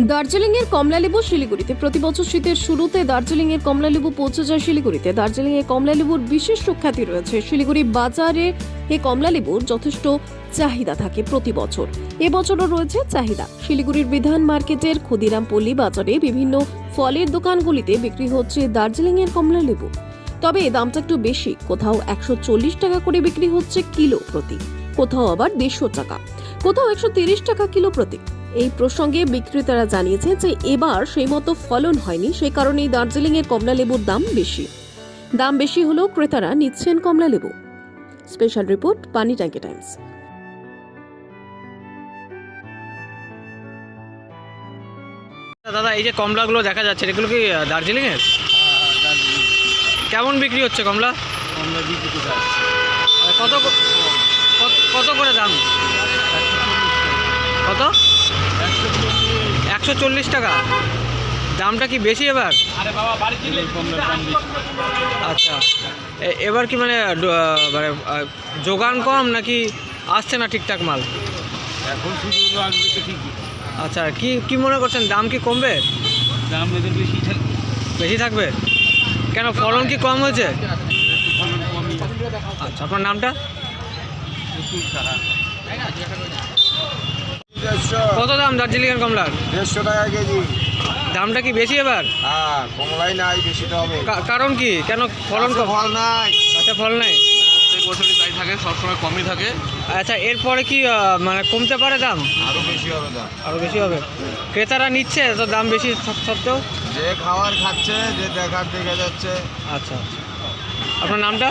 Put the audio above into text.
দার্জিলিংয়ের কমলালেবু শিলিগুড়িতে প্রতি বছর শীতের শুরুতে দার্জিলিংয়ের কমলালেবু পৌঁছে যায় শিলিগুড়িতে। দার্জিলিংয়ে কমলালেবুর বিশেষ সুখ্যাতি রয়েছে। শিলিগুড়ি বাজারে এই কমলালেবুর যথেষ্ট চাহিদা থাকে প্রতি বছর। এবছরও রয়েছে চাহিদা। শিলিগুড়ির বিধান মার্কেটের ক্ষুদিরাম পল্লী বাজারে বিভিন্ন ফলের দোকানগুলিতে বিক্রি হচ্ছে দার্জিলিংয়ের কমলালেবু। তবে দামটা একটু বেশি। কোথাও একশো চল্লিশ টাকা করে বিক্রি হচ্ছে কিলো প্রতি। কোথাও আবার দেড়শো টাকা। কোথাও একশো টাকা কিলো প্রতি। এই প্রসঙ্গে বিক্রেতারা জানিয়েছে যে এবার সেই মতো ফলন হয়নি সেই কারণেই দার্জিলিং এর কমলা লেবুর দাম বেশি। দাম বেশি হলেও ক্রেতারা নিচ্ছেন কমলা লেবু। স্পেশাল রিপোর্ট, পানি ট্যাঙ্কি টাইমস। দাদা, এই যে কমলাগুলো দেখা যাচ্ছে, এগুলো কি দার্জিলিংয়ের? কেমন বিক্রি হচ্ছে কমলা? আর কত ক- কত- কত করে দাম? কত? একশো চল্লিশ টাকা। দামটা কি বেশি এবার? আচ্ছা। এবার কি মানে মানে যোগান কম নাকি আসছে না ঠিকঠাক মাল? এখন শুধু আসবে তো ঠিকই। আচ্ছা কি কি মনে করছেন? দাম কি কমবে? দাম এদের বেশি থাকবে বেশি থাকবে? কেন ফলন কি কম হয়েছে? আচ্ছা আপনার নামটা? কত দাম দার্জিলিংয়ের কমলার? দেড়শো টাকা কেজি। দামটা কি বেশি এবার? হ্যাঁ কমলাই নাই বেশি তো হবে। কারণ কি? কেন ফলন ফল নাই। আচ্ছা ফল নাই। প্রত্যেক বছরই তাই থাকে সবসময় কমই থাকে। আচ্ছা এরপরে কি মানে কমতে পারে দাম? আরও বেশি হবে দাম। আরও বেশি হবে। ক্রেতারা নিচ্ছে তো দাম বেশি সত্ত্বেও? যে খাবার খাচ্ছে যে দেখার দেখে যাচ্ছে। আচ্ছা আচ্ছা। আপনার নামটা?